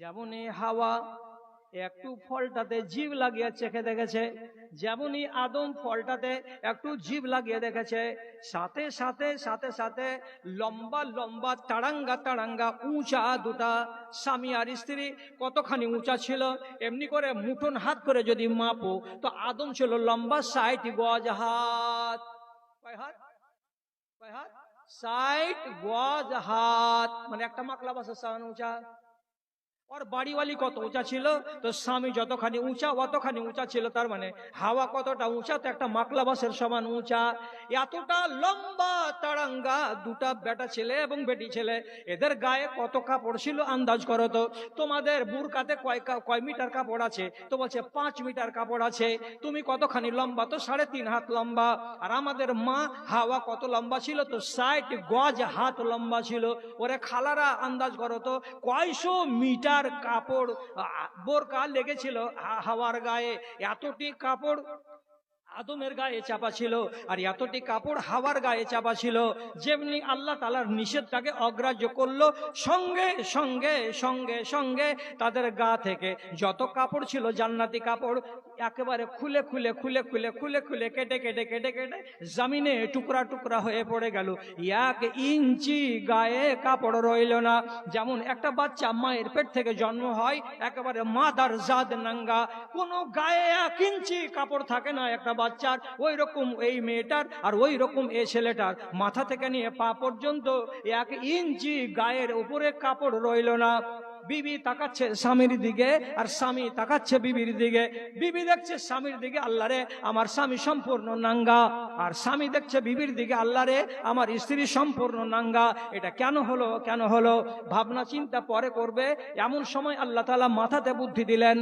যেমনই হাওয়া, একটু ফলটাতে জীব লাগিয়ে চেখে দেখেছে, যেমনই আদম ফলটাতে একটু জীব লাগিয়ে দেখেছে, সাথে সাথে সাথে সাথে লম্বা লম্বা তাড়াঙ্গা তাড়াঙ্গা উঁচা দুটা, স্বামী আর স্ত্রী কতখানি উঁচা ছিল, এমনি করে মুঠন হাত করে যদি মাপো, তো আদম ছিল লম্বা ষাট গজ হাত। হাত? ষাট গজ হাত। মানে একটা মাকলা বাসের সামান উঁচা। ওর বাড়িওয়ালি কত উঁচা ছিল তো স্বামী যতখানি উঁচা অতখানি উঁচা ছিল তার মানে হাওয়া কতটা উঁচা তো একটা মাকলা বাসের সমান উঁচা এতটা লম্বা তাড়াঙ্গা দুটা বেটা ছেলে এবং বেটি ছেলে এদের গায়ে কত কাপড় ছিল আন্দাজ করো তো তোমাদের বুরকাতে কয় কয় মিটার কাপড় আছে তো বলছে পাঁচ মিটার কাপড় আছে তুমি কতখানি লম্বা তো সাড়ে তিন হাত লম্বা আর আমাদের মা হাওয়া কত লম্বা ছিল তো ষাট গজ হাত লম্বা ছিল ওরে খালারা আন্দাজ করো তো কয়শো মিটার কাপড় আ, বোরকা লেগেছিল হাওয়ার গায়ে। এতটি কাপড় আদমের গায়ে চাপা ছিল আর এতটি কাপড় হাওয়ার গায়ে চাপা ছিল, যেমনি আল্লাহ তালার নিষেধটাকে অগ্রাহ্য করল, সঙ্গে সঙ্গে সঙ্গে সঙ্গে তাদের গা থেকে যত কাপড় ছিল, জান্নাতি কাপড়, একেবারে খুলে খুলে খুলে খুলে খুলে খুলে, কেটে কেটে কেটে কেটে জামিনে টুকরা টুকরা হয়ে পড়ে গেল। এক ইঞ্চি গায়ে কাপড় রইল না। যেমন একটা বাচ্চা মায়ের পেট থেকে জন্ম হয়, একেবারে মাদার জাদ নাঙ্গা। কোনো গায়ে এক ইঞ্চি কাপড় থাকে না একটা বাচ্চার ওই রকম এই মেয়েটার আর ওই রকম এই ছেলেটার মাথা থেকে নিয়ে পা পর্যন্ত এক ইঞ্চি গায়ের উপরে কাপড় রইল না। বিবি তাকাচ্ছে স্বামীর দিকে আর স্বামী তাকাচ্ছে বিবির দিকে। বিবি দেখছে স্বামীর দিকে, আল্লাহ রে, আমার স্বামী সম্পূর্ণ নাঙ্গা। আর স্বামী দেখছে বিবির দিকে, আল্লাহ রে, আমার স্ত্রী সম্পূর্ণ নাঙ্গা। এটা কেন হলো কেন হলো? ভাবনা চিন্তা পরে করবে। এমন সময় আল্লাহ তালা মাথাতে বুদ্ধি দিলেন।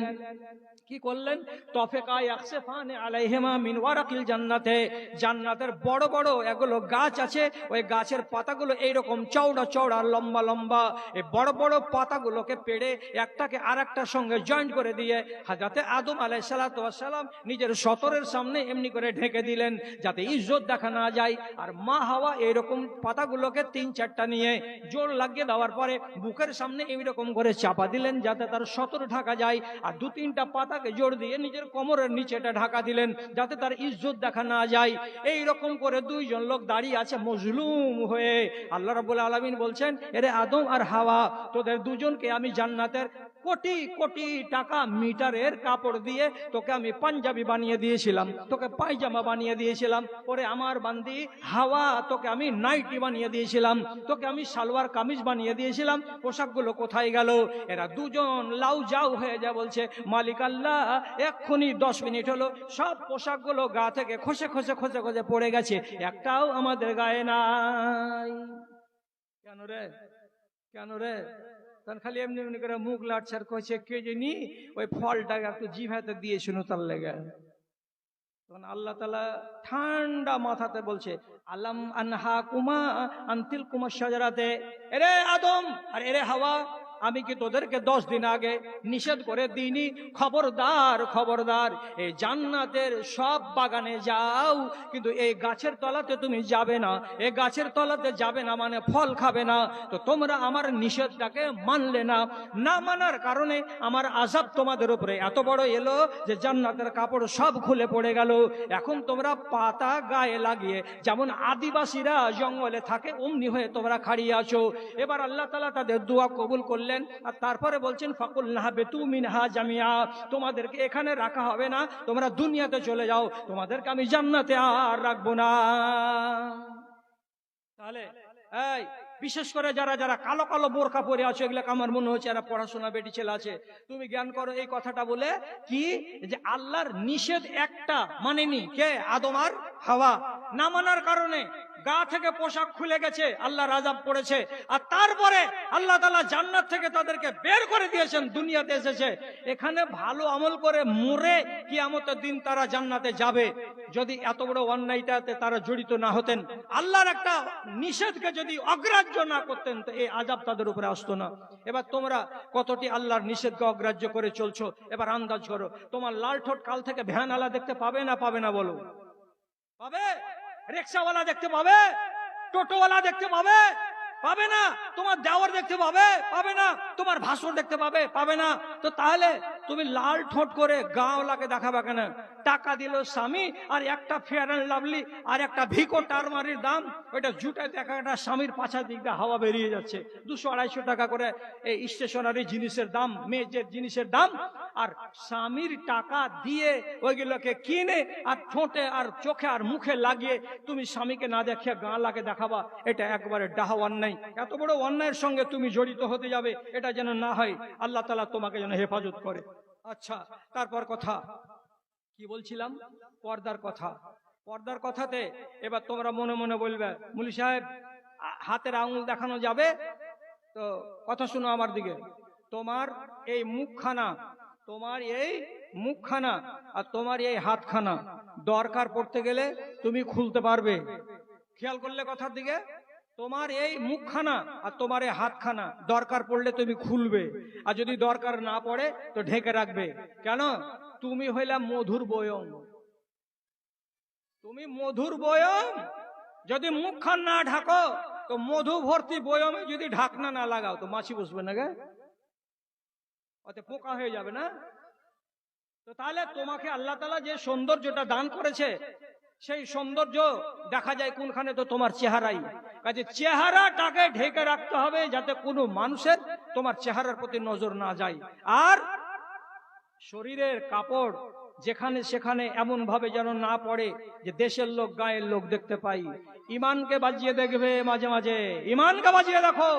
কি করলেন? তফেকা ইয়াকসেফানে আলাইহিমা মিন ওয়ারাকিল জান্নাতে। জান্নাতের বড় বড় এগুলো গাছ আছে, ওই গাছের পাতাগুলো এইরকম চওড়া চওড়া, লম্বা লম্বা। এই বড় বড় পাতাগুলোকে পেড়ে একটাকে আর একটার সঙ্গে জয়েন্ট করে দিয়ে যাতে আদম আলাই সালাম নিজের সতরের সামনে এমনি করে ঢেকে দিলেন, যাতে ইজ্জত দেখা না যায়। আর মা হাওয়া এইরকম পাতাগুলোকে তিন চারটা নিয়ে জোর লাগিয়ে দেওয়ার পরে বুকের সামনে এইরকম করে চাপা দিলেন, যাতে তার সতর ঢাকা যায়। আর দু তিনটা পাতাকে জোর দিয়ে নিজের কোমরের নিচেটা ঢাকা দিলেন যাতে তার ইজ্জত দেখা না যায়। এই রকম করে দুইজন লোক দাঁড়িয়ে আছে মজলুম হয়ে। আল্লাহ রাবুল আলমিন বলছেন, এরে আদম আর হাওয়া, তোদের দুজনকে আমি জান্নাতের কোটি কোটি টাকা মিটারের কাপড় দিয়ে তোকে আমি পাঞ্জাবি বানিয়ে দিয়েছিলাম, তোকে পায়জামা বানিয়ে দিয়েছিলাম পরে আমার বান্দি, হাওয়া, তোকে আমি নাইটি বানিয়ে দিয়েছিলাম, তোকে আমি সালোয়ার কামিজ বানিয়ে দিয়েছিলাম, পোশাকগুলো কোথায় গেল? এরা দুজন লাউ যাও হয়ে যা বলছে, মালিক আল্লাহ, এক্ষুনি দশ মিনিট হলো, সব পোশাকগুলো গা থেকে খসে খসে খসে খসে পড়ে গেছে, একটাও আমাদের গায়ে নাই। কেন রে? কেন রে? তখন খালি এমনি এমনি করে মুখ লাটছার কইছে, কে জানি ওই ফলটাকে একটু জিভাতে দিয়েছিল তার লেগে। তখন আল্লাহ তালা ঠান্ডা মাথাতে বলছে, আলাম আনহা কুমা আন্তিল কুমার সাজারাতে এরে আদম আর এরে হাওয়া আমি কি তোদেরকে দশ দিন আগে নিষেধ করে দিইনি? খবরদার খবরদার, এই জান্নাতের সব বাগানে যাও, কিন্তু এই গাছের তলাতে তুমি যাবে না। এই গাছের তলাতে যাবে না মানে ফল খাবে না। তো তোমরা আমার নিষেধটাকে মানলে না। না মানার কারণে আমার আজাব তোমাদের উপরে এত বড় এলো যে জান্নাতের কাপড় সব খুলে পড়ে গেল। এখন তোমরা পাতা গায়ে লাগিয়ে, যেমন আদিবাসীরা জঙ্গলে থাকে, অমনি হয়ে তোমরা খাড়িয়ে আছো। এবার আল্লাহ তালা তাদের দোয়া কবুল করলেন আর তারপরে বলছেন ফাকুল নাহাবে বেতু মিনহা জামিয়া। তোমাদেরকে এখানে রাখা হবে না, তোমরা দুনিয়াতে চলে যাও, তোমাদেরকে আমি জান্নাতে আর রাখব না। তাহলে বিশেষ করে যারা যারা কালো কালো বোরকা পরে আছে, এগুলোকে আমার মনে হচ্ছে এরা পড়াশোনা বেটি ছেলে আছে। তুমি জ্ঞান করো এই কথাটা বলে, কি? যে আল্লাহর নিষেধ একটা মানেনি কে? আদম আর হাওয়া। না মানার কারণে গা থেকে পোশাক খুলে গেছে আল্লাহ রাজাব পড়েছে। আর তারপরে আল্লাহ তালা জান্নাত থেকে তাদেরকে বের করে দিয়েছেন, দুনিয়াতে এসেছে। এখানে ভালো আমল করে মরে কিয়ামতের দিন তারা জান্নাতে যাবে। যদি এত বড় অন্যায়টাতে তারা জড়িত না হতেন, আল্লাহর একটা নিষেধকে যদি অগ্রাহ্য না করতেন এই আজাব তাদের উপরে আসতো না। এবার তোমরা কতটি আল্লাহর নিষেধকে অগ্রাহ্য করে চলছো? এবার আন্দাজ করো, তোমার লাল ঠোঁট কাল থেকে ভ্যান আলা দেখতে পাবে না পাবে না বলো? পাবে? রিক্সাওয়ালা দেখতে পাবে? টোটোওয়ালা দেখতে পাবে? পাবে না? তোমার দেওয়ার দেখতে পাবে? পাবে না? তোমার ভাষণ দেখতে পাবে? পাবে না? তো তাহলে তুমি লাল ঠোঁট করে গাঁওলাকে দেখাবে কেন? টাকা দিল স্বামী, আর একটা ফেয়ার অ্যান্ড লাভলি আর একটা ভিকো টারমারির দাম, ওইটা জুটায় দেখা একটা স্বামীর পাছার দিক দিয়ে হাওয়া বেরিয়ে যাচ্ছে। দুশো আড়াইশো টাকা করে এই স্টেশনারি জিনিসের দাম, মেয়েদের জিনিসের দাম, আর স্বামীর টাকা দিয়ে ওইগুলোকে কিনে আর ঠোঁটে আর চোখে আর মুখে লাগিয়ে তুমি স্বামীকে না দেখিয়ে গাঁলাকে দেখাবা, এটা একবারে ডাহা অন্যায়। এত বড় অন্যায়ের সঙ্গে তুমি জড়িত হতে যাবে, এটা যেন না হয়, আল্লাহ তালা তোমাকে যেন হেফাজত করে। আচ্ছা তারপর কথা কি বলছিলাম? পর্দার কথা। পর্দার কথাতে এবার তোমরা মনে মনে বলবে, মুলি সাহেব হাতের আঙুল দেখানো যাবে? তো কথা শুনো আমার দিকে। তোমার এই মুখখানা, তোমার এই মুখখানা আর তোমার এই হাতখানা দরকার পড়তে গেলে তুমি খুলতে পারবে। খেয়াল করলে কথার দিকে? তোমার এই মুখখানা আর তোমার এই হাতখানা দরকার পড়লে তুমি খুলবে। আর যদি দরকার না পড়ে, তো ঢেকে রাখবে। কেন? তুমি হইলা মধুর বয়ম তুমি মধুর বয়ম যদি মুখখান না ঢাকো, তো মধু ভর্তি বয়মে যদি ঢাকনা না লাগাও, তো মাছি বসবে না গে? ওতে পোকা হয়ে যাবে না? তো তাহলে তোমাকে আল্লাহ তালা যে সৌন্দর্যটা দান করেছে, সেই সৌন্দর্য দেখা যায় কোনখানে? তো তোমার চেহারাই। কাজে চেহারাটাকে ঢেকে রাখতে হবে যাতে কোনো মানুষের তোমার চেহারার প্রতি নজর না যায়। আর শরীরের কাপড় যেখানে সেখানে এমন ভাবে যেন না পড়ে যে দেশের লোক, গায়ের লোক দেখতে পাই। ইমানকে বাজিয়ে দেখবে মাঝে মাঝে। ইমানকে বাজিয়ে দেখো,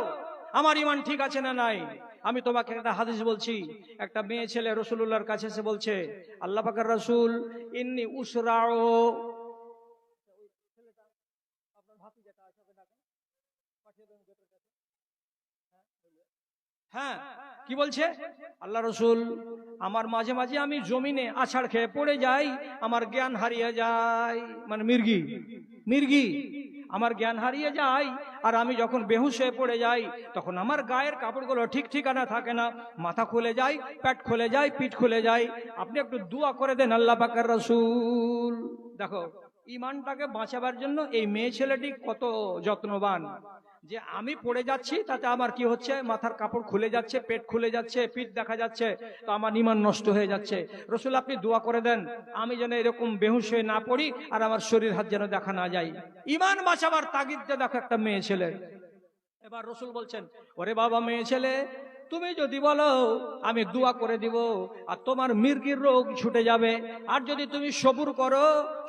আমার ইমান ঠিক আছে না নাই? আমি তোমাকে একটা হাদিস বলছি। একটা মেয়ে ছেলে রসুল্লাহর কাছে এসে বলছে, আল্লাহ পাকের রসুল, ইন্নি উসরাও হ্যাঁ কি বলছে? আল্লাহ রসুল, আমার মাঝে মাঝে আমি জমিনে আছাড় খেয়ে পড়ে যাই, আমার জ্ঞান হারিয়ে যায়। মানে মির্গি মির্গি, আমার জ্ঞান হারিয়ে যায়, আর আমি যখন বেহুশ হয়ে পড়ে যাই, তখন আমার গায়ের কাপড়গুলো ঠিক ঠিকানা থাকে না। মাথা খুলে যায় পেট খুলে যায় পিঠ খুলে যায় আপনি একটু দোয়া করে দেন আল্লাহ পাকের রসুল। দেখো ইমানটাকে বাঁচাবার জন্য এই মেয়ে ছেলেটি কত যত্নবান। যে আমি পড়ে যাচ্ছি, তাতে আমার কি হচ্ছে? মাথার কাপড় খুলে যাচ্ছে, পেট খুলে যাচ্ছে, পিঠ দেখা যাচ্ছে, তো আমার নিমান নষ্ট হয়ে যাচ্ছে। রসুল, আপনি দোয়া করে দেন, আমি যেন এরকম বেহুশ হয়ে না পড়ি আর আমার শরীর হাত যেন দেখা না যায়। ইমান মাছ বাঁচাবার তাগিদ দেখো একটা মেয়ে ছেলে। এবার রসুল বলছেন, ওরে বাবা, মেয়ে ছেলে তুমি যদি বলো, আমি দোয়া করে দিব আর তোমার মির্গির রোগ ছুটে যাবে। আর যদি তুমি সবুর করো,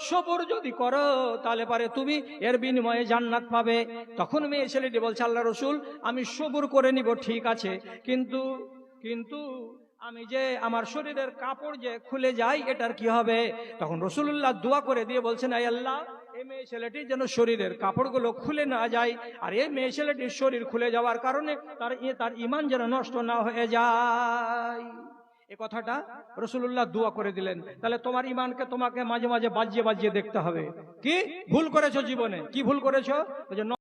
সবুর যদি করো, তাহলে পারে তুমি এর বিনিময়ে জান্নাত পাবে। তখন মেয়ে ছেলেটি বলছে, আল্লাহ রসুল, আমি সবুর করে নিব, ঠিক আছে। কিন্তু কিন্তু আমি যে আমার শরীরের কাপড় যে খুলে যায়, এটার কি হবে? তখন রসুল্লাহ দোয়া করে দিয়ে বলছেন আই আল্লাহ এই মেয়ে ছেলেটির যেন শরীরের কাপড়গুলো খুলে না যায়, আর এই মেয়ে ছেলেটির শরীর খুলে যাওয়ার কারণে তার তার ইমান যেন নষ্ট না হয়ে যায়। এ কথাটা রসুল্লাহ দোয়া করে দিলেন। তাহলে তোমার ইমানকে তোমাকে মাঝে মাঝে বাজিয়ে বাজিয়ে দেখতে হবে। কি? ভুল করেছ জীবনে। কি ভুল করেছ?